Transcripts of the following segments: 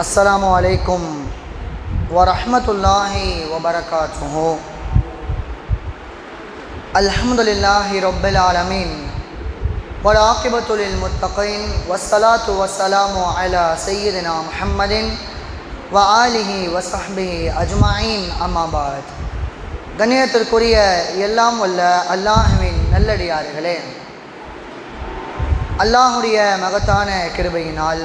السلام عليكم ورحمة الله وبركاته الحمد لله رب العالمين والعاقبة للمتقين والصلاة والسلام على سيدنا محمد وآله وصحبه أجمعين أما بعد கண்ணியத்திற்குரிய எல்லாம் வல்ல அல்லாஹுவின் நல்லடியார்களே அல்லாஹுடைய மகத்தான கிருபையினால்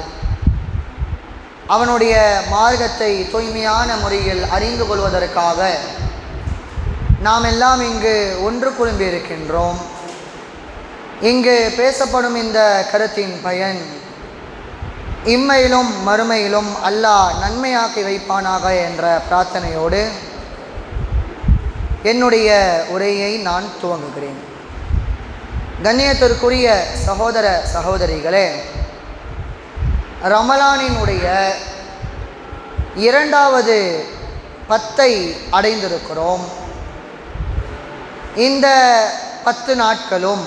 அவனுடைய மார்க்கத்தை தூய்மையான முறையில் அறிந்து கொள்வதற்காக நாம் எல்லாம் இங்கு ஒன்று குழும்பி இருக்கின்றோம் இங்கு பேசப்படும் இந்த கருத்தின் பயன் இம்மையிலும் மறுமையிலும் அல்லாஹ் நன்மையாக்கி வைப்பானாக என்ற பிரார்த்தனையோடு என்னுடைய உரையை நான் துவங்குகிறேன். கண்ணியத்திற்குரிய சகோதர சகோதரிகளே ரமலானினுடைய இரண்டாவது பத்தை அடைந்திருக்கிறோம். இந்த பத்து நாட்களும்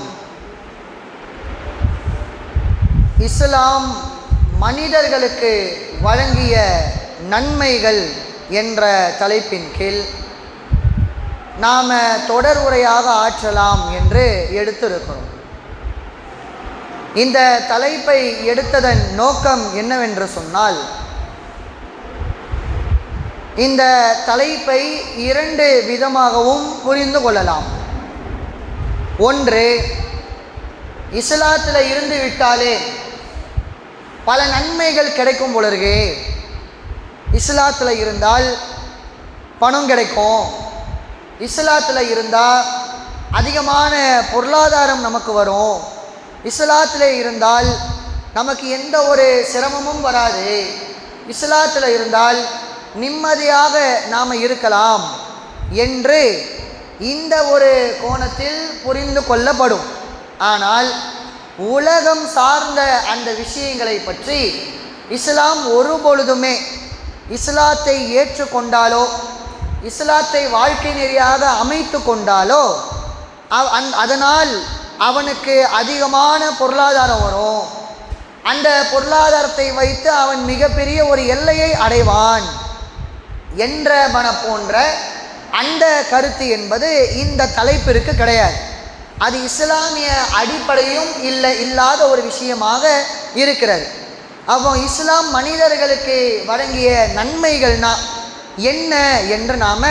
இஸ்லாம் மனிதர்களுக்கு வழங்கிய நன்மைகள் என்ற தலைப்பின் கீழ் நாம் தொடர் உரையாக ஆற்றலாம் என்று எடுத்திருக்கிறோம். இந்த தலைப்பை எடுத்ததன் நோக்கம் என்னவென்று சொன்னால் இந்த தலைப்பை இரண்டு விதமாகவும் புரிந்து கொள்ளலாம். ஒன்று இஸ்லாத்தில் இருந்து விட்டாலே பல நன்மைகள் கிடைக்கும் பொழுது இஸ்லாத்தில் இருந்தால் பணம் கிடைக்கும். இஸ்லாத்தில் இருந்தால் அதிகமான பொருளாதாரம் நமக்கு வரும். இஸ்லாத்தில் இருந்தால் நமக்கு எந்த ஒரு சிரமமும் வராது. இஸ்லாத்தில் இருந்தால் நிம்மதியாக நாம் இருக்கலாம் என்று இந்த ஒரு கோணத்தில் புரிந்து கொள்ளப்படும். ஆனால் உலகம் சார்ந்த அந்த விஷயங்களை பற்றி இஸ்லாம் ஒரு பொழுதுமே இஸ்லாத்தை ஏற்றுக்கொண்டாலோ இஸ்லாத்தை வாழ்க்கை நெறியாக அமைத்து கொண்டாலோ அதனால் அவனுக்கு அதிகமான பொருளாதாரம் வரும். அந்த பொருளாதாரத்தை வைத்து அவன் மிகப்பெரிய ஒரு எல்லையை அடைவான் என்ற மன போன்ற அந்த கருத்து என்பது இந்த தலைப்பிற்கு கிடையாது. அது இஸ்லாமிய அடிப்படையும் இல்லை இல்லாத ஒரு விஷயமாக இருக்கிறது. அப்போ இஸ்லாம் மனிதர்களுக்கு வழங்கிய நன்மைகள்னா என்ன என்று நாம்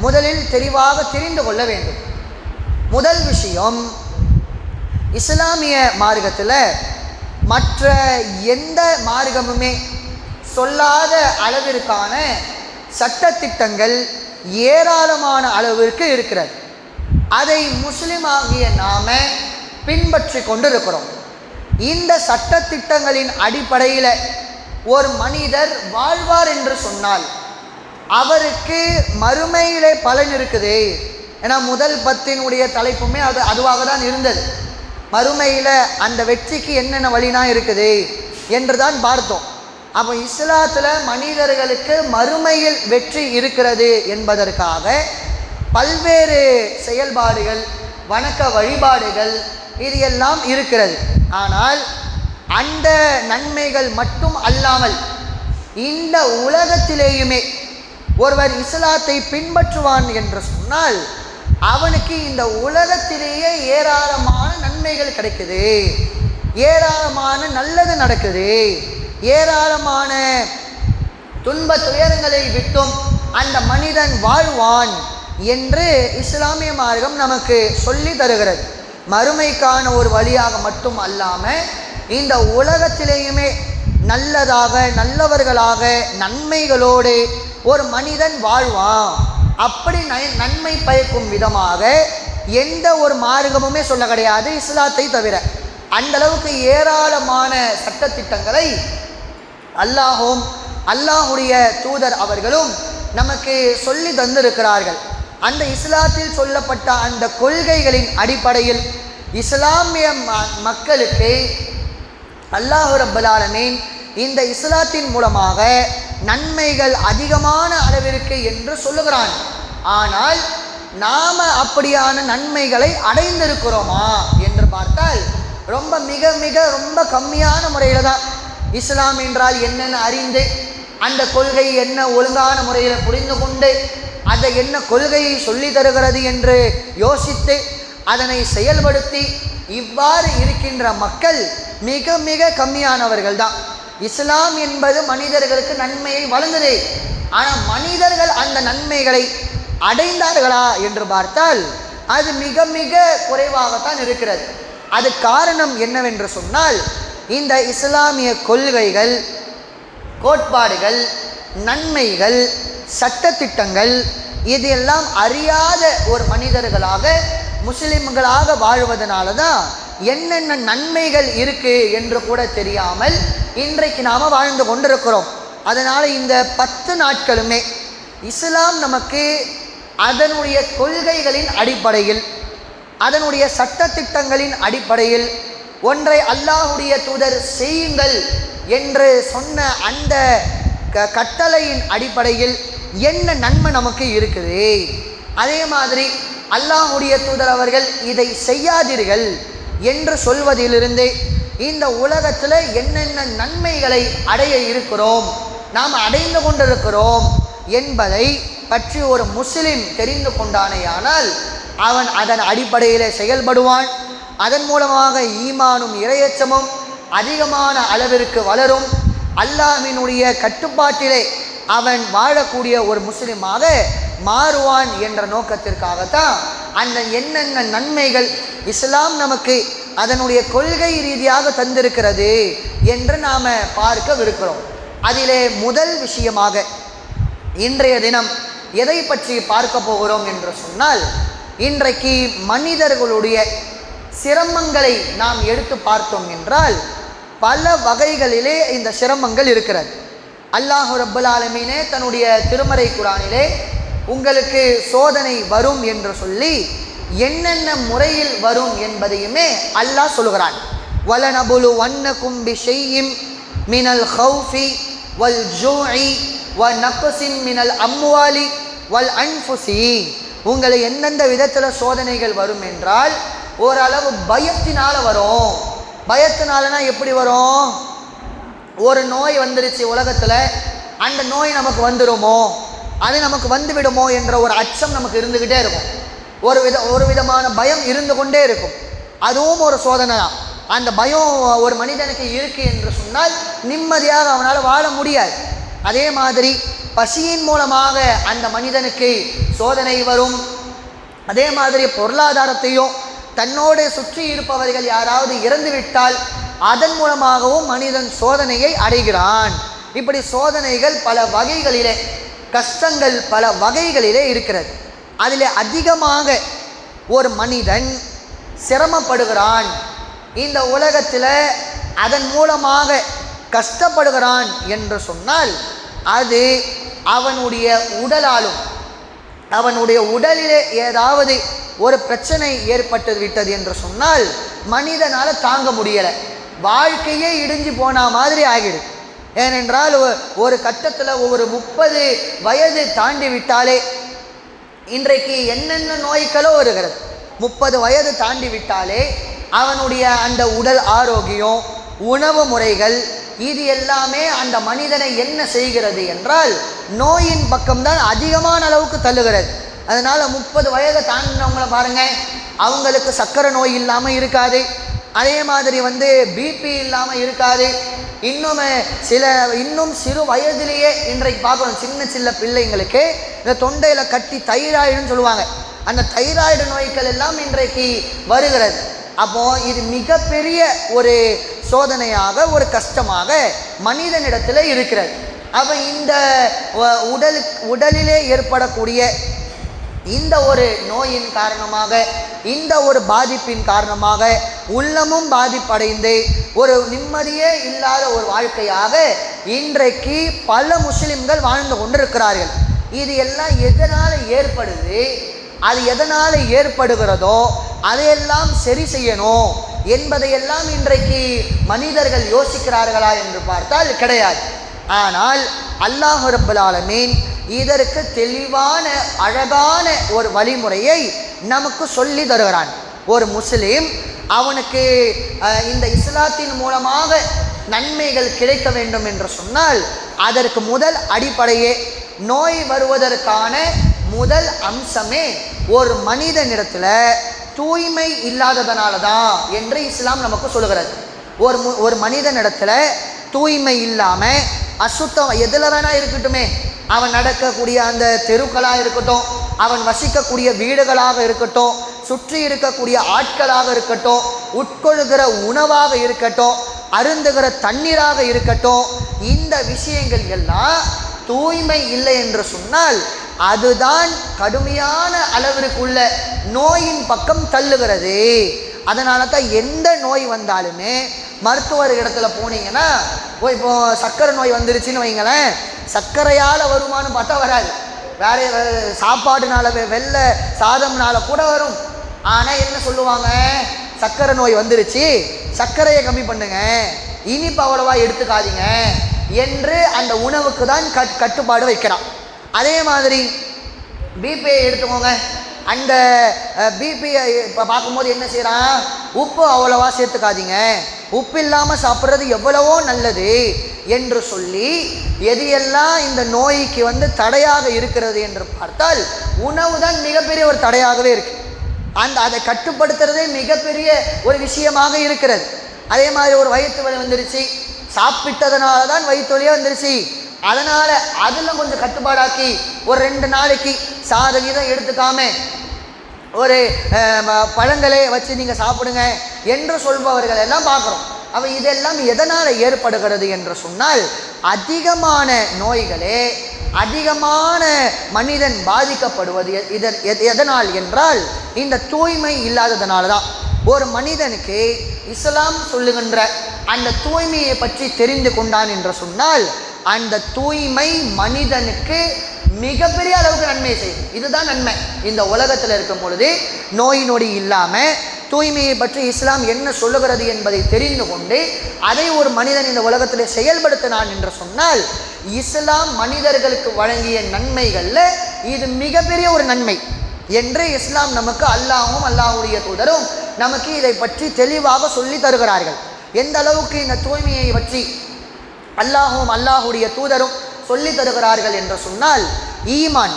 முதலில் தெளிவாக தெரிந்து கொள்ள வேண்டும். முதல் விஷயம் இஸ்லாமிய மார்க்கத்தில் மற்ற எந்த மார்க்கமுமே சொல்லாத அளவிற்கான சட்டத்திட்டங்கள் ஏராளமான அளவிற்கு இருக்கிறது. அதை முஸ்லிம் ஆகிய நாம பின்பற்றி கொண்டு இருக்கிறோம் இந்த சட்டத்திட்டங்களின் அடிப்படையில் ஒரு மனிதர் வாழ்வார் என்று சொன்னால் அவருக்கு மறுமையிலே பலன் இருக்குது. ஏன்னா முதல் பத்தினுடைய தலைப்புமே அது அதுவாக தான் இருந்தது. மறுமையில் அந்த வெற்றிக்கு என்னென்ன வழினா இருக்குது என்று தான் பார்த்தோம். அப்போ இஸ்லாத்தில் மனிதர்களுக்கு மறுமையில் வெற்றி இருக்கிறது என்பதற்காக பல்வேறு செயல்பாடுகள் வணக்க வழிபாடுகள் இது எல்லாம் இருக்கிறது. ஆனால் அந்த நன்மைகள் மட்டும் அல்லாமல் இந்த உலகத்திலேயுமே ஒருவர் இஸ்லாத்தை பின்பற்றுவான் என்று சொன்னால் அவனுக்கு இந்த உலகத்திலேயே ஏராளமான நன்மைகள் கிடைக்குது. ஏராளமான நல்லது நடக்குது. ஏராளமான துன்ப துயரங்களை விட்டும் அந்த மனிதன் வாழ்வான் என்று இஸ்லாமிய மார்க்கம் நமக்கு சொல்லி தருகிறது. மறுமைக்கான ஒரு வழியாக மட்டும் அல்லாமல் இந்த உலகத்திலேயுமே நல்லதாக நல்லவர்களாக நன்மைகளோடு ஒரு மனிதன் வாழ்வான். அப்படி நன்மை பயக்கும் விதமாக எந்த ஒரு மார்க்கமுமே சொல்ல கிடையாது இஸ்லாத்தை தவிர. அந்த அளவுக்கு ஏராளமான சட்டத்திட்டங்களை அல்லாஹும் அல்லாஹுடைய தூதர் அவர்களும் நமக்கு சொல்லி தந்திருக்கிறார்கள். அந்த இஸ்லாத்தில் சொல்லப்பட்ட அந்த கொள்கைகளின் அடிப்படையில் இஸ்லாமிய மக்களுக்கு அல்லாஹு ரப்பலாலமீன் இந்த இஸ்லாத்தின் மூலமாக நன்மைகள் அதிகமான அளவிற்கு என்று சொல்லுகிறான். ஆனால் நாம் அப்படியான நன்மைகளை அடைந்திருக்கிறோமா என்று பார்த்தால் ரொம்ப மிக மிக ரொம்ப கம்மியான முறையில் தான். இஸ்லாம் என்றால் என்னென்னு அறிந்து அந்த கொள்கை என்ன ஒழுங்கான முறையில் புரிந்து கொண்டு அதை என்ன கொள்கையை சொல்லி தருகிறது என்று யோசித்து அதனை செயல்படுத்தி இவ்வாறு இருக்கின்ற மக்கள் மிக மிக கம்மியானவர்கள் தான். இஸ்லாம் என்பது மனிதர்களுக்கு நன்மையை வழங்குது. ஆனால் மனிதர்கள் அந்த நன்மைகளை அடைந்தார்களா என்று பார்த்தால் அது மிக மிக குறைவாகத்தான் இருக்கிறது. அது காரணம் என்னவென்று சொன்னால் இந்த இஸ்லாமிய கொள்கைகள் கோட்பாடுகள் நன்மைகள் சட்டத்திட்டங்கள் இதெல்லாம் அறியாத ஒரு மனிதர்களாக முஸ்லிம்களாக வாழ்வதனால தான் என்னென்ன நன்மைகள் இருக்குது என்று கூட தெரியாமல் இன்றைக்கு நாம் வாழ்ந்து கொண்டிருக்கிறோம். அதனால் இந்த பத்து நாட்களுமே இஸ்லாம் நமக்கு அதனுடைய கொள்கைகளின் அடிப்படையில் அதனுடைய சட்டத்திட்டங்களின் அடிப்படையில் ஒன்றை அல்லாஹுடைய தூதர் செய்யுங்கள் என்று சொன்ன அந்த க கட்டளையின் அடிப்படையில் என்ன நன்மை நமக்கு இருக்குது? அதே மாதிரி அல்லாஹுடைய தூதர் அவர்கள் இதை செய்யாதீர்கள் என்று சொல்வதிலிருந்து இந்த உலகத்தில் என்னென்ன நன்மைகளை அடைய இருக்கிறோம் நாம் அடைந்து கொண்டிருக்கிறோம் என்பதை பற்றி ஒரு முஸ்லிம் தெரிந்து கொண்டானேயானால் அவன் அதன் அடிப்படையில் செயல்படுவான். அதன் மூலமாக ஈமானும் இரையச்சமும் அதிகமான அளவிற்கு வளரும். அல்லாஹினுடைய கட்டுப்பாட்டிலே அவன் வாழக்கூடிய ஒரு முஸ்லீமாக மாறுவான் என்ற நோக்கத்திற்காகத்தான் அந்த என்னென்ன நன்மைகள் இஸ்லாம் நமக்கு அதனுடைய கொள்கை ரீதியாக தந்திருக்கிறது என்று நாம் பார்க்கவிருக்கிறோம். அதிலே முதல் விஷயமாக இன்றைய தினம் எதை பற்றி பார்க்க போகிறோம் என்று சொன்னால் இன்றைக்கு மனிதர்களுடைய சிரமங்களை நாம் எடுத்து பார்த்தோம் என்றால் பல வகைகளிலே இந்த சிரமங்கள் இருக்கிறது. அல்லாஹு ரப்பல் ஆலமீனே தன்னுடைய திருமறை குரானிலே உங்களுக்கு சோதனை வரும் என்று சொல்லி என்னென்ன முறையில் வரும் என்பதையுமே அல்லாஹ் சொல்கிறான். வலனபுலு கும்பி செய்யும் மினல் ஹவுஃபி வல் ஜூஇ வ நக்சின் மினல் அம்வாலி வல் அன்புசி உங்களை எந்தெந்த விதத்தில் சோதனைகள் வரும் என்றால் ஓரளவு பயத்தினால் வரும். பயத்தினாலனா எப்படி வரும்? ஒரு நோய் வந்துருச்சு உலகத்தில் அந்த நோய் நமக்கு வந்துடுமோ அது நமக்கு வந்து விடுமோ என்ற ஒரு அச்சம் நமக்கு இருந்துக்கிட்டே இருக்கும். ஒரு வித ஒரு விதமான பயம் இருந்து கொண்டே இருக்கும். அதுவும் ஒரு சோதனை தான். அந்த பயம் ஒரு மனிதனுக்கு இருக்கு என்று சொன்னால் நிம்மதியாக அவனால் வாழ முடியாது. அதே மாதிரி பசியின் மூலமாக அந்த மனிதனுக்கு சோதனை வரும். அதே மாதிரி பொருளாதாரத்தையும் தன்னோடு சுற்றி இருப்பவர்கள் யாராவது இறந்துவிட்டால் அதன் மூலமாகவும் மனிதன் சோதனையை அடைகிறான். இப்படி சோதனைகள் பல வகைகளிலே கஷ்டங்கள் பல வகைகளிலே இருக்கிறது. அதில் அதிகமாக ஒரு மனிதன் சிரமப்படுகிறான். இந்த உலகத்தில் அதன் மூலமாக கஷ்டப்படுகிறான் என்று சொன்னால் அது அவனுடைய உடலாலும் அவனுடைய உடலிலே ஏதாவது ஒரு பிரச்சனை ஏற்பட்டு விட்டது என்று சொன்னால் மனிதனால் தாங்க முடியலை. வாழ்க்கையே இடிஞ்சு போன மாதிரி ஆகிடும் ஏனென்றால் ஒரு கட்டத்தில் ஒரு முப்பது வயது தாண்டி விட்டாலே இன்றைக்கு என்னென்ன நோய்களோ வருகிறது. முப்பது வயது தாண்டி விட்டாலே அவனுடைய அந்த உடல் ஆரோக்கியம் உணவு முறைகள் இது எல்லாமே அந்த மனிதனை என்ன செய்கிறது என்றால் நோயின் பக்கம்தான் அதிகமான அளவுக்கு தள்ளுகிறது. அதனால் முப்பது வயதை தாண்டினவங்கள பாருங்கள் அவங்களுக்கு சர்க்கரை நோய் இல்லாமல் இருக்காது. அதே மாதிரி வந்து பிபி இல்லாமல் இருக்காது. இன்னும் சில இன்னும் சிறு வயதிலேயே இன்றைக்கு பார்க்கணும் சின்ன சின்ன பிள்ளைங்களுக்கு இந்த தொண்டையில் கட்டி தைராய்டுன்னு சொல்லுவாங்க. அந்த தைராய்டு நோய்கள் எல்லாம் இன்றைக்கு வருகிறது. அப்போ இது மிகப்பெரிய ஒரு சோதனையாக ஒரு கஷ்டமாக மனிதனிடத்தில் இருக்கிறது. அப்போ இந்த உடல் உடலிலே ஏற்படக்கூடிய இந்த ஒரு நோயின் காரணமாக இந்த ஒரு பாதிப்பின் காரணமாக உள்ளமும் பாதிப்படைந்து ஒரு நிம்மதியே இல்லாத ஒரு வாழ்க்கையாக இன்றைக்கு பல முஸ்லிம்கள் வாழ்ந்து கொண்டிருக்கிறார்கள். இது எல்லாம் எதனால் ஏற்படுது? அது எதனால் ஏற்படுகிறதோ அதையெல்லாம் சரி செய்யணும் என்பதையெல்லாம் இன்றைக்கு மனிதர்கள் யோசிக்கிறார்களா என்று பார்த்தால் கிடையாது. ஆனால் அல்லாஹ் ரப்பல் இதற்கு தெளிவான அழகான ஒரு வழிமுறையை நமக்கு சொல்லி தருகிறான். ஒரு முஸ்லீம் அவனுக்கு இந்த இஸ்லாத்தின் மூலமாக நன்மைகள் கிடைக்க வேண்டும் என்று சொன்னால் அதற்கு முதல் அடிப்படையே நோய் வருவதற்கான முதல் அம்சமே ஒரு மனிதனிடத்தில் தூய்மை இல்லாததனால தான் என்று இஸ்லாம் நமக்கு சொல்லுகிறது. ஒரு ஒரு மனிதனிடத்தில் தூய்மை இல்லாமல் அசுத்தம் எதில் வேணால் இருக்கட்டுமே. அவன் நடக்கக்கூடிய அந்த தெருக்களாக இருக்கட்டும் அவன் வசிக்கக்கூடிய வீடுகளாக இருக்கட்டும் சுற்றி இருக்கக்கூடிய ஆட்களாக இருக்கட்டும் உட்கொள்கிற உணவாக இருக்கட்டும் அருந்துகிற தண்ணீராக இருக்கட்டும் இந்த விஷயங்கள் எல்லாம் தூய்மை இல்லை என்று சொன்னால் அதுதான் கடுமையான அளவிற்குள்ள நோயின் பக்கம் தள்ளுகிறது. அதனால தான் எந்த நோய் வந்தாலுமே மருத்துவர் இடத்துல போனீங்கன்னா ஓ இப்போ சர்க்கரை நோய் வந்துருச்சுன்னு வைங்களேன் சர்க்கரையால் வருமானு பார்த்தா வராது. வேற சாப்பாடுனால வெள்ளை சாதம்னால கூட வரும். ஆனால் என்ன சொல்லுவாங்க? சர்க்கரை நோய் வந்துருச்சு சர்க்கரையை கம்மி பண்ணுங்க இனிப்பு அவ்வளவா எடுத்துக்காதீங்க என்று அந்த உணவுக்கு தான் கட் கட்டுப்பாடு வைக்கிறான். அதே மாதிரி பிபிஐ எடுத்துக்கோங்க. அந்த பிபிஐ இப்போ பார்க்கும்போது என்ன செய்கிறான் உப்பு அவ்வளோவா சேர்த்துக்காதீங்க. உப்பு இல்லாமல் சாப்பிட்றது எவ்வளவோ நல்லது என்று சொல்லி எதையெல்லாம் இந்த நோய்க்கு வந்து தடையாக இருக்கிறது என்று பார்த்தால் உணவு தான் மிகப்பெரிய ஒரு தடையாகவே இருக்கு. அந்த அதை கட்டுப்படுத்துறதே மிகப்பெரிய ஒரு விஷயமாக இருக்கிறது. அதே மாதிரி ஒரு வயிற்று வலி வந்துருச்சு. சாப்பிட்டதுனால தான் வயிற்று வலியே வந்துருச்சு. அதனால் அதில் கொஞ்சம் கட்டுப்பாடாக்கி ஒரு ரெண்டு நாளைக்கு சாதம் கீதம் எடுத்துக்காம ஒரு பழங்களே வச்சு நீங்கள் சாப்பிடுங்க என்று சொல்பவர்கள் எல்லாம் பார்க்குறோம். அப்போ இதெல்லாம் எதனால் ஏற்படுகிறது என்று சொன்னால் அதிகமான நோய்களே அதிகமான மனிதன் பாதிக்கப்படுவது எ- இதன் எத்- எதனால் என்றால் இந்த தூய்மை இல்லாததுனால தான். ஒரு மனிதனுக்கு இஸ்லாம் சொல்லுகின்ற அந்த தூய்மையை பற்றி தெரிந்து கொண்டான் என்று சொன்னால் அந்த தூய்மை மனிதனுக்கு மிகப்பெரிய அளவுக்கு நன்மை செய்யும். இதுதான் நன்மை. இந்த உலகத்தில் இருக்கும் பொழுது நோய் நொடி இல்லாமல் தூய்மையை பற்றி இஸ்லாம் என்ன சொல்லுகிறது என்பதை தெரிந்து கொண்டு அதை ஒரு மனிதன் இந்த உலகத்தில் செயல்படுத்தினான் என்று சொன்னால் இஸ்லாம் மனிதர்களுக்கு வழங்கிய நன்மைகளில் இது மிகப்பெரிய ஒரு நன்மை என்று இஸ்லாம் நமக்கு அல்லாஹும் அல்லாஹுடைய தூதரும் நமக்கு இதை பற்றி தெளிவாக சொல்லி தருகிறார்கள். எந்த அளவுக்கு இந்த தூய்மையை பற்றி அல்லாஹும் அல்லாஹுடைய தூதரும் சொல்லி தருகிறார்கள் என்று சொன்னால் ஈமான்.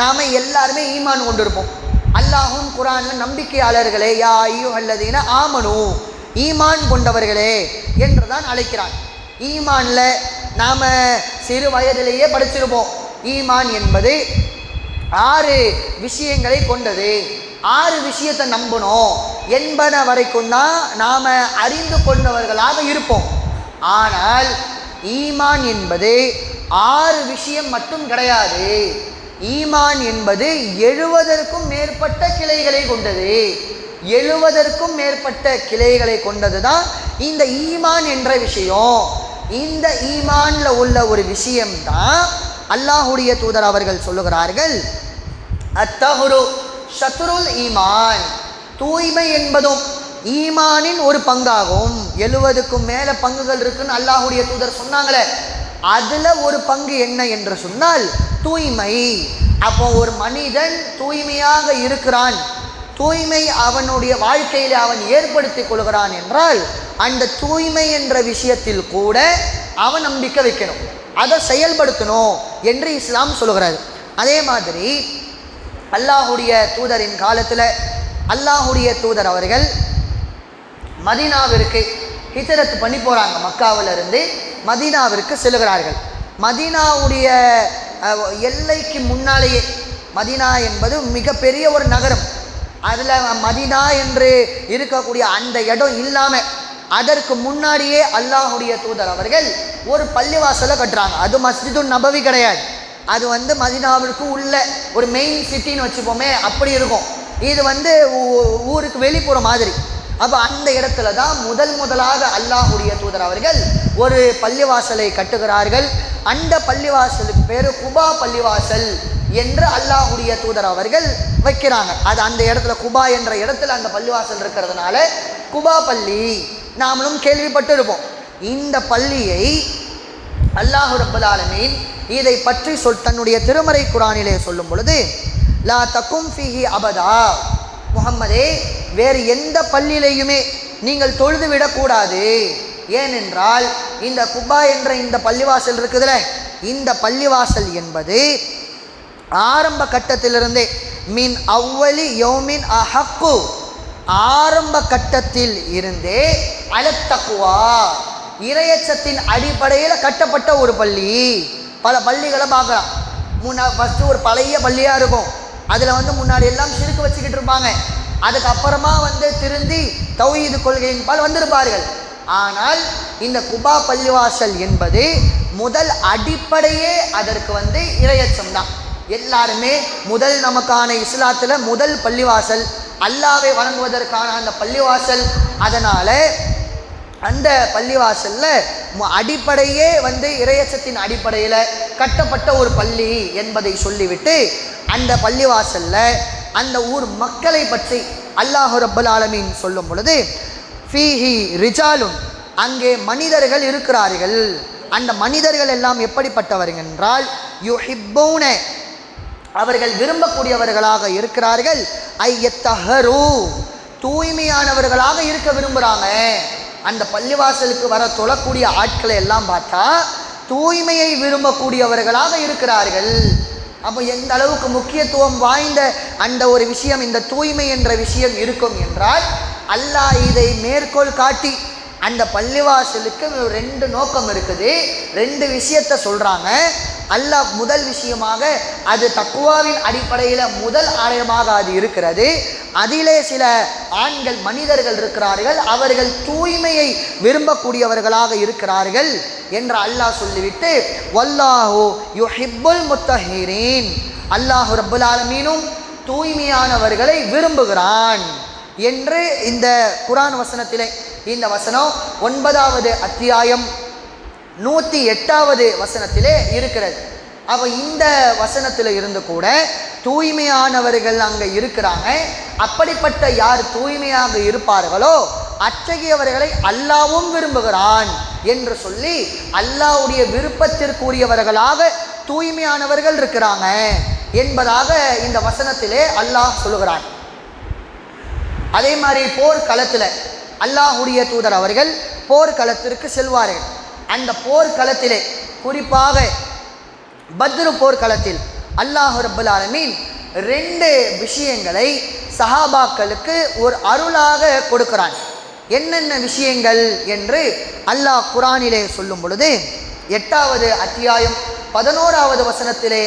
நாம எல்லாருமே ஈமான் கொண்டிருப்போம். அல்லாஹும் குரானில் நம்பிக்கையாளர்களே யா ஐயோ அல்லதீன ஆமனு ஈமான் கொண்டவர்களே என்று தான் அழைக்கிறான் ஈமான்ல நாம சிறு வயதிலேயே படிச்சிருப்போம். ஈமான் என்பது ஆறு விஷயங்களை கொண்டது. ஆறு விஷயத்தை நம்பணும். என்பன வரைக்கும் தான் நாம் அறிந்து கொண்டவர்களாக இருப்போம். ஆனால் ஈமான் என்பது ஆறு விஷயம் மட்டும் கிடையாது. ஈமான் என்பது எழுவதற்கும் மேற்பட்ட கிளைகளை கொண்டது. எழுவதற்கும் மேற்பட்ட கிளைகளை கொண்டது தான் இந்த ஈமான் என்ற விஷயம். இந்த ஈமான்ல உள்ள ஒரு விஷயம்தான் அல்லாஹுடைய தூதர் அவர்கள் சொல்லுகிறார்கள். அத்தகுரு ஷத்ருல் ஈமான். தூய்மை என்பதும் ஈமானின் ஒரு பங்காகும். எழுவதுக்கும் மேலே பங்குகள் இருக்குன்னு அல்லாஹுடைய தூதர் சொன்னாங்களே. அதில் ஒரு பங்கு என்ன என்று சொன்னால் தூய்மை. அப்போ ஒரு மனிதன் தூய்மையாக இருக்கிறான். தூய்மை அவனுடைய வாழ்க்கையில் அவன் ஏற்படுத்திக் கொள்கிறான் என்றால் அந்த தூய்மை என்ற விஷயத்தில் கூட அவன் நம்பிக்கை வைக்கணும். அதை செயல்படுத்தணும் என்று இஸ்லாம் சொல்கிறார் அதே மாதிரி அல்லாஹுடைய தூதரின் காலத்தில் அல்லாஹுடைய தூதர் அவர்கள் மதீனாவிற்கு ஹிஜரத் பண்ணி போகிறாங்க மக்காவிலிருந்து மதீனாவிற்கு செல்கிறார்கள். மதீனாவுடைய எல்லைக்கு முன்னாலேயே மதீனா என்பது மிகப்பெரிய ஒரு நகரம். அதில் மதீனா என்று இருக்கக்கூடிய அந்த இடம் இல்லாமல் அதற்கு முன்னாடியே அல்லாஹுடைய தூதர் அவர்கள் ஒரு பள்ளிவாசலை கட்டுறாங்க. அது மஸ்ஜிது நபவி கிடையாது. அது வந்து மதினாவிற்கு உள்ள ஒரு மெயின் சிட்டின்னு வச்சுப்போமே அப்படி இருக்கும். இது வந்து ஊருக்கு வெளிப்புற மாதிரி. அப்போ அந்த இடத்துல தான் முதல் முதலாக அல்லாஹுடைய தூதர் அவர்கள் ஒரு பள்ளிவாசலை கட்டுகிறார்கள். அந்த பள்ளிவாசலுக்கு பேர் குபா பள்ளிவாசல் என்று அல்லாஹுடைய தூதர் அவர்கள் வைக்கிறாங்க. அது அந்த இடத்துல குபா என்ற இடத்துல அந்த பள்ளிவாசல் இருக்கிறதுனால குபா பள்ளி நாமளும் கேள்விப்பட்டு இருப்போம் இந்த பள்ளியை அல்லாஹு ரப்பல் ஆலமீன் இதை பற்றி சொல் தன்னுடைய திருமறை குரானிலே சொல்லும் பொழுது லா தக்கும் ஃபிஹி அபதா. முகம்மதே வேறு எந்த பள்ளியிலையுமே நீங்கள் தொழுது விடக்கூடாது ஏனென்றால் இந்த குபா என்ற இந்த பள்ளிவாசல் இருக்குதுல்ல? இந்த பள்ளிவாசல் என்பது ஆரம்ப கட்டத்திலிருந்தே மின் அவ்வளி யோமின் அஹக்கு ஆரம்ப கட்டத்தில் இருந்தே அலத்தக்குவா இரையச்சத்தின் அடிப்படையில் கட்டப்பட்ட ஒரு பள்ளி. பல பள்ளிகளை பார்க்கலாம். முன்னா ஃபஸ்ட்டு ஒரு பழைய பள்ளியாக இருக்கும். அதில் வந்து முன்னாடி எல்லாம் சிறுக்கு வச்சுக்கிட்டு இருப்பாங்க. அதுக்கப்புறமா வந்து திருந்தி தௌஹீது கொள்கையின் பால் வந்திருப்பார்கள். ஆனால் இந்த குபா பள்ளிவாசல் என்பது முதல் அடிப்படையே அதற்கு வந்து இரையச்சம் தான் எல்லாருமே முதல் நமக்கான இஸ்லாத்தில் முதல் பள்ளிவாசல் அல்லாவை வணங்குவதற்கான அந்த பள்ளிவாசல் அதனால் அந்த பள்ளிவாசலில் அடிப்படையே வந்து இறையச்சத்தின் அடிப்படையில் கட்டப்பட்ட ஒரு பள்ளி என்பதை சொல்லிவிட்டு அந்த பள்ளிவாசலில் அந்த ஊர் மக்களை பற்றி அல்லாஹு ரப்பல் ஆலமீன் சொல்லும் பொழுது ஃபீஹி ரிஜாலும் அங்கே மனிதர்கள் இருக்கிறார்கள். அந்த மனிதர்கள் எல்லாம் எப்படிப்பட்டவர்கள் என்றால் யுஹிப்பூன அவர்கள் விரும்பக்கூடியவர்களாக இருக்கிறார்கள். ஐயத்தஹரு தூய்மையானவர்களாக இருக்க விரும்புகிறாங்க அந்த பள்ளிவாசலுக்கு வர தொழக்கூடிய ஆட்களை எல்லாம் பார்த்தா தூய்மையை விரும்பக்கூடியவர்களாக இருக்கிறார்கள். அப்போ எந்த அளவுக்கு முக்கியத்துவம் வாய்ந்த அந்த ஒரு விஷயம் இந்த தூய்மை என்ற விஷயம் இருக்கும் என்றால் அல்லாஹ் இதை மேற்கோள் காட்டி அந்த பள்ளிவாசலுக்கு ரெண்டு நோக்கம் இருக்குது. ரெண்டு விஷயத்த சொல்கிறாங்க அல்லாஹ் முதல் விஷயமாக அது தக்குவாவின் அடிப்படையில் முதல் ஆலயமாக அது இருக்கிறது. அதிலே சில ஆண்கள் மனிதர்கள் இருக்கிறார்கள். அவர்கள் தூய்மையை விரும்பக்கூடியவர்களாக இருக்கிறார்கள். என்று அல்லாஹ் சொல்லிவிட்டு வல்லாஹு யுஹிப்புல் முத்தஹீரீன். அல்லாஹு ரப்புல் ஆலமீனும் தூய்மையானவர்களை விரும்புகிறான் என்று இந்த குரான் வசனத்திலே இந்த வசனம் ஒன்பதாவது அத்தியாயம் நூற்றி எட்டாவது வசனத்திலே இருக்கிறது. அப்போ இந்த வசனத்தில் இருந்து கூட தூய்மையானவர்கள் அங்கே இருக்கிறாங்க. அப்படிப்பட்ட யார் தூய்மையாக இருப்பார்களோ அத்தகையவர்களை அல்லாவும் விரும்புகிறான். என்று சொல்லி அல்லாவுடைய விருப்பத்திற்குரியவர்களாக தூய்மையானவர்கள் இருக்கிறாங்க என்பதாக இந்த வசனத்திலே அல்லாஹ் சொல்லுகிறான். அதே மாதிரி போர்க்களத்தில் அல்லாஹுடைய தூதர் அவர்கள் போர்க்களத்திற்கு செல்வார்கள் அந்த போர்க்களத்திலே குறிப்பாக பத்ரு போர்க்களத்தில் அல்லாஹ் ரபுல் ஆலமீன் ரெண்டு விஷயங்களை சஹாபாக்களுக்கு ஒரு அருளாக கொடுக்கிறான். என்னென்ன விஷயங்கள் என்று அல்லாஹ் குரானிலே சொல்லும் பொழுது எட்டாவது அத்தியாயம் பதினோராவது வசனத்திலே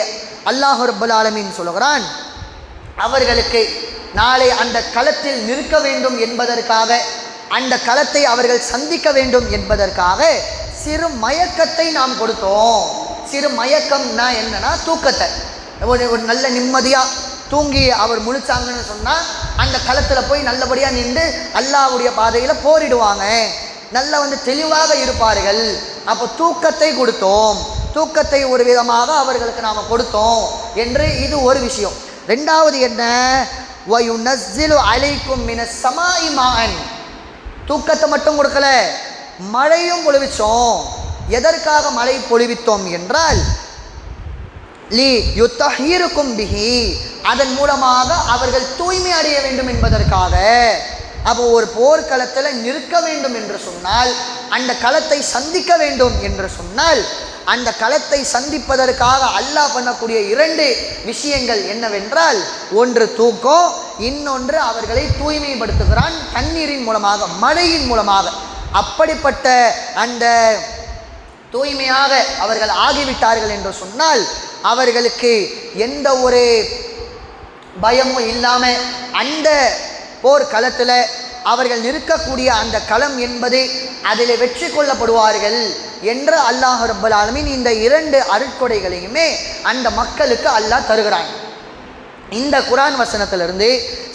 அல்லாஹ் ரப்பல் ஆலமீன் சொல்லுகிறான் அவர்களுக்கு நாளை அந்த களத்தில் நிற்க வேண்டும் என்பதற்காக அந்த களத்தை அவர்கள் சந்திக்க வேண்டும் என்பதற்காக சிறு மயக்கத்தை நாம் கொடுத்தோம். சிறு மயக்கம்னா என்னன்னா தூக்கத்தை. ஒரு ஒரு நல்ல நிம்மதியாக தூங்கி அவர் முழிச்சாங்கன்னு சொன்னால் அந்த களத்தில் போய் நல்லபடியாக நின்று அல்லாவுடைய பாதையில் போரிடுவாங்க. நல்லா வந்து தெளிவாக இருப்பார்கள். அப்போ தூக்கத்தை கொடுத்தோம். தூக்கத்தை ஒரு விதமாக அவர்களுக்கு நாம் கொடுத்தோம் என்று இது ஒரு விஷயம். ரெண்டாவது என்ன? வயுனஸ்ஸிலு அலைக்கும் மின சமாயி மான் தூக்கத்தை மட்டும் கொடுக்கல மழையும் பொழிவிச்சோம். எதற்காக மழை பொழிவித்தோம் என்றால் லி யுத்தஹீருக்கும் பிஹி. அதன் மூலமாக அவர்கள் தூய்மை அடைய வேண்டும் என்பதற்காக. அப்போ ஒரு போர்க்களத்தில் நிற்க வேண்டும் என்று சொன்னால் அந்த களத்தை சந்திக்க வேண்டும் என்று சொன்னால் அந்த களத்தை சந்திப்பதற்காக அல்லாஹ் பண்ணக்கூடிய இரண்டு விஷயங்கள் என்னவென்றால் ஒன்று தூக்கம் இன்னொன்று அவர்களை தூய்மைப்படுத்துகிறான் தண்ணீரின் மூலமாக மழையின் மூலமாக. அப்படிப்பட்ட அந்த தூய்மையாக அவர்கள் ஆகிவிட்டார்கள் என்று சொன்னால் அவர்களுக்கு எந்த ஒரு பயமும் இல்லாமல் அந்த போர்க்களத்தில் அவர்கள் நிற்கக்கூடிய அந்த களம் என்பது அதில் வெற்றி கொள்ளப்படுவார்கள் என்று அல்லாஹ் ரப்பல் ஆலமீன் இந்த இரண்டு அருட்கொடைகளையுமே அந்த மக்களுக்கு அல்லாஹ் தருகிறான். இந்த குரான் வசனத்திலிருந்து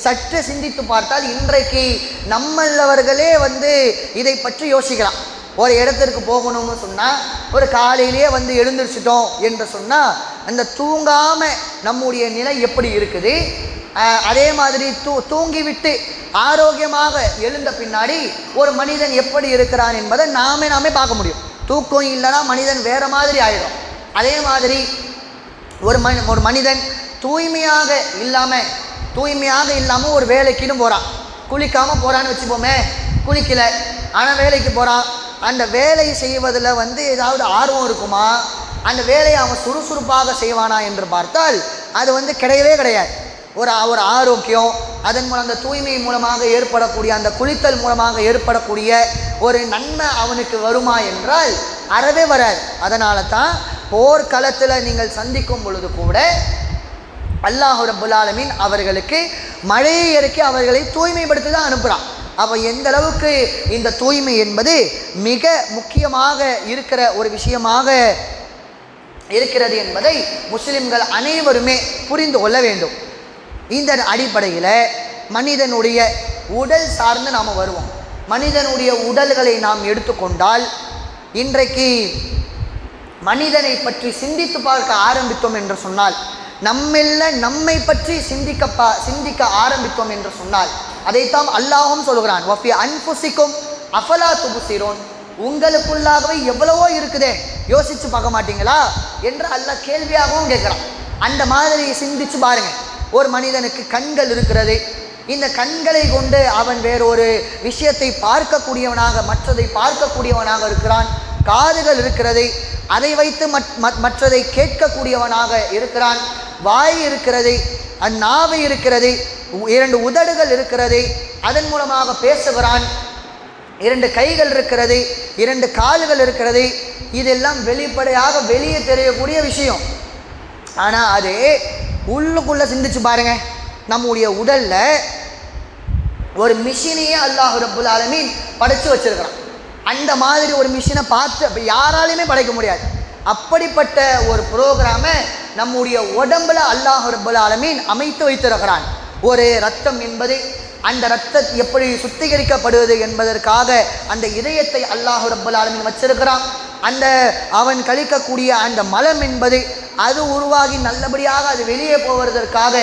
சற்று சிந்தித்து பார்த்தால் இன்றைக்கு நம்மளவர்களே வந்து இதை பற்றி யோசிக்கலாம். ஒரு இடத்திற்கு போகணும்னு சொன்னால் ஒரு காலையிலேயே வந்து எழுந்திரிச்சிட்டோம் என்று சொன்னால் அந்த தூங்காமல் நம்முடைய நிலை எப்படி இருக்குது? அதே மாதிரி தூ தூங்கிவிட்டு ஆரோக்கியமாக எழுந்த பின்னாடி ஒரு மனிதன் எப்படி இருக்கிறான் என்பதை நாமே நாமே பார்க்க முடியும். தூக்கம் இல்லைன்னா மனிதன் வேறு மாதிரி ஆயிடும். அதே மாதிரி ஒரு மனி ஒரு மனிதன் தூய்மையாக இல்லாமல் தூய்மையாக இல்லாமல் ஒரு வேலைக்குன்னு போகிறான் குளிக்காமல் போகிறான்னு வச்சுப்போமே குளிக்கலை ஆனால் வேலைக்கு போகிறான் அந்த வேலை செய்வதில் வந்து ஏதாவது ஆர்வம் இருக்குமா? அந்த வேலையை அவன் சுறுசுறுப்பாக செய்வானா என்று பார்த்தால் அது வந்து கிடையவே கிடையாது. ஒரு ஒரு ஆரோக்கியம் அதன் மூலம் அந்த தூய்மை மூலமாக ஏற்படக்கூடிய அந்த குளித்தல் மூலமாக ஏற்படக்கூடிய ஒரு நன்மை அவனுக்கு வருமா என்றால் அறவே வராது. அதனால தான் போர்க்களத்தில் நீங்கள் சந்திக்கும் பொழுது கூட அல்லாஹு ரபுல்லாலமின் அவர்களுக்கு மழையை இறக்கி அவர்களை தூய்மைப்படுத்தி தான் அனுப்புகிறான் அப்போ எந்த அளவுக்கு இந்த தூய்மை என்பது மிக முக்கியமாக இருக்கிற ஒரு விஷயமாக இருக்கிறது என்பதை முஸ்லிம்கள் அனைவருமே புரிந்து கொள்ள வேண்டும். இந்த அடிப்படையில் மனிதனுடைய உடல் சார்ந்து நாம் வருவோம். மனிதனுடைய உடல்களை நாம் எடுத்துக்கொண்டால் இன்றைக்கு மனிதனை பற்றி சிந்தித்து பார்க்க ஆரம்பித்தோம் என்று சொன்னால் நம்மெல்ல நம்மை பற்றி சிந்திக்க பா சிந்திக்க ஆரம்பித்தோம் என்று சொன்னால் அதைத்தான் அல்லாஹும் சொல்கிறான் வஃபி அன்புசிக்கும் அஃபலா துபுசிரோன். உங்களுக்குள்ளாகவே எவ்வளவோ இருக்குதே. யோசிச்சு பார்க்க மாட்டீங்களா? என்று அல்லாஹ் கேள்வியாகவும் கேட்குறான். அந்த மாதிரி சிந்திச்சு பாருங்க. ஒரு மனிதனுக்கு கண்கள் இருக்கிறது. இந்த கண்களை கொண்டு அவன் வேறொரு விஷயத்தை பார்க்கக்கூடியவனாக மற்றதை பார்க்கக்கூடியவனாக இருக்கிறான். காதுகள் இருக்கிறது. அதை வைத்து மற்றதை கேட்கக்கூடியவனாக இருக்கிறான். வாய் இருக்கிறது. அந்நாவு இருக்கிறது. இரண்டு உதடுகள் இருக்கிறது. அதன் மூலமாக பேசுகிறான். இரண்டு கைகள் இருக்கிறது. இரண்டு கால்கள் இருக்கிறது. இதெல்லாம் வெளிப்படையாக வெளியே தெரியக்கூடிய விஷயம். ஆனால் அது உள்ளுக்குள்ளே சிந்திச்சு பாருங்க. நம்முடைய உடலில் ஒரு மிஷினையே அல்லாஹ் ரபுல் ஆலமீன் படைச்சு வச்சிருக்கிறான். அந்த மாதிரி ஒரு மிஷினை பார்த்து யாராலையுமே படைக்க முடியாது. அப்படிப்பட்ட ஒரு ப்ரோக்ராமை நம்முடைய உடம்புல அல்லாஹ் ரபுல் ஆலமீன் அமைத்து வைத்திருக்கிறான். ஒரு ரத்தம் என்பது அந்த ரத்தம் எப்படி சுத்திகரிக்கப்படுவது என்பதற்காக அந்த இதயத்தை அல்லாஹ் ரப்புல் வச்சிருக்கிறான். அந்த அவன் கழிக்கக்கூடிய அந்த மலம் என்பது அது உருவாகி நல்லபடியாக அது வெளியே போவதற்காக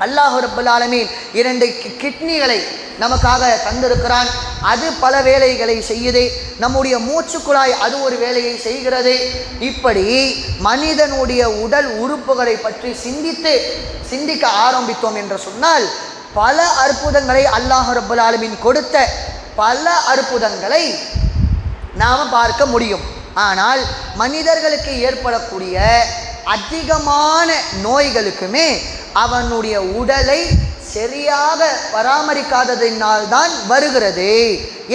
அல்லாஹ் ரபுல்லாலமீன் இரண்டு கி- கிட்னிகளை நமக்காக தந்திருக்கிறான். அது பல வேலைகளை செய்யுது. நம்முடைய மூச்சுக்குழாய் அது ஒரு வேலையை செய்கிறது. இப்படி மனிதனுடைய உடல் உறுப்புகளை பற்றி சிந்தித்து சிந்திக்க ஆரம்பித்தோம் என்று சொன்னால் பல அற்புதங்களை அல்லாஹ் ரப்பல் கொடுத்த பல அற்புதங்களை நாம் பார்க்க முடியும். ஆனால் மனிதர்களுக்கு ஏற்படக்கூடிய அதிகமான நோய்களுக்குமே அவனுடைய உடலை சரியாக பராமரிக்காததினால்தான் வருகிறது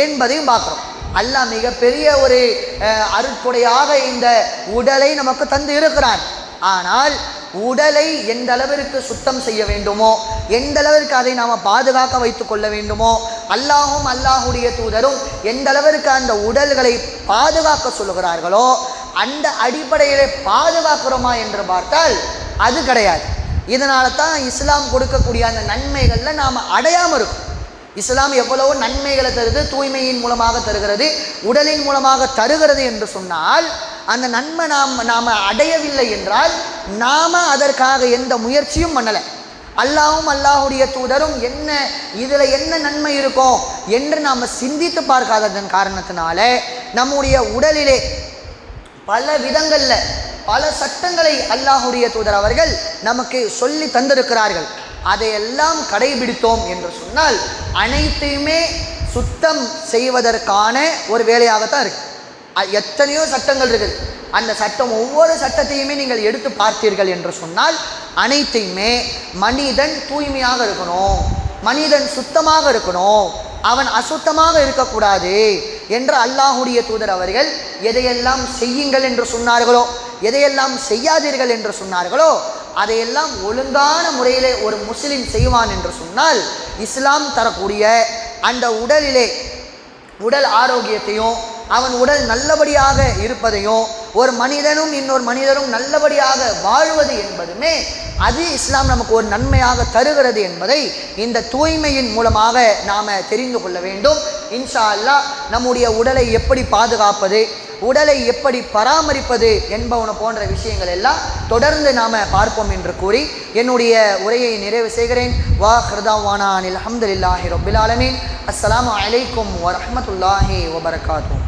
என்பதையும் பார்க்குறோம். அல்லாஹ் மிகப்பெரிய ஒரு அஹ், அருட்கொடையாக இந்த உடலை நமக்கு தந்து இருக்கிறான். ஆனால் உடலை எந்த அளவிற்கு சுத்தம் செய்ய வேண்டுமோ எந்த அளவிற்கு அதை நாம் பாதுகாக்க வைத்து கொள்ள வேண்டுமோ அல்லாஹும் அல்லாஹுடைய தூதரும் எந்த அளவிற்கு அந்த உடல்களை பாதுகாக்க சொல்லுகிறார்களோ அந்த அடிப்படையிலே பாதுகாக்கிறோமா என்று பார்த்தால் அது கிடையாது. இதனால தான் இஸ்லாம் கொடுக்கக்கூடிய அந்த நன்மைகளில் நாம் அடையாமல் இருக்கும். இஸ்லாம் எவ்வளவோ நன்மைகளை தருது தூய்மையின் மூலமாக தருகிறது உடலின் மூலமாக தருகிறது என்று சொன்னால் அந்த நன்மை நாம் நாம் அடையவில்லை என்றால் நாம் அதற்காக எந்த முயற்சியும் பண்ணலை. அல்லாவும் அல்லாஹுடைய தூதரும் என்ன இதில் என்ன நன்மை இருக்கும் என்று நாம் சிந்தித்து பார்க்காததன் காரணத்தினால நம்முடைய உடலிலே பல விதங்களில் பல சட்டங்களை அல்லாஹுடைய தூதர் அவர்கள் நமக்கு சொல்லி தந்திருக்கிறார்கள். அதையெல்லாம் கடைபிடித்தோம் என்று சொன்னால் அனைத்தையுமே சுத்தம் செய்வதற்கான ஒரு வேலையாகத்தான் இருக்கு. எத்தனையோ சட்டங்கள் இருக்குது. அந்த சட்டம் ஒவ்வொரு சட்டத்தையுமே நீங்கள் எடுத்து பார்த்தீர்கள் என்று சொன்னால் அனைத்தையுமே மனிதன் தூய்மையாக இருக்கணும். மனிதன் சுத்தமாக இருக்கணும். அவன் அசுத்தமாக இருக்கக்கூடாது என்று அல்லாஹுடைய தூதர் அவர்கள் எதையெல்லாம் செய்யுங்கள் என்று சொன்னார்களோ எதையெல்லாம் செய்யாதீர்கள் என்று சொன்னார்களோ அதையெல்லாம் ஒழுங்கான முறையிலே ஒரு முஸ்லீம் செய்வான் என்று சொன்னால் இஸ்லாம் தரக்கூடிய அந்த உடலிலே உடல் ஆரோக்கியத்தையும் அவன் உடல் நல்லபடியாக இருப்பதையும் ஒரு மனிதனும் இன்னொரு மனிதரும் நல்லபடியாக வாழ்வது என்பதுமே அது இஸ்லாம் நமக்கு ஒரு நன்மையாக தருகிறது என்பதை இந்த தூய்மையின் மூலமாக நாம் தெரிந்து கொள்ள வேண்டும். இன்ஷா அல்லாஹ் நம்முடைய உடலை எப்படி பாதுகாப்பது உடலை எப்படி பராமரிப்பது என்பவன போன்ற விஷயங்கள் எல்லாம் தொடர்ந்து நாம் பார்ப்போம் என்று கூறி என்னுடைய உரையை நிறைவு செய்கிறேன். வா ஹிருதாவானான் அல்ஹம்துலில்லாஹி ரபில் ஆலமீன். அஸ்ஸலாமு அலைக்கும் வரஹ்மத்துல்லாஹி வபரகாத்துஹு.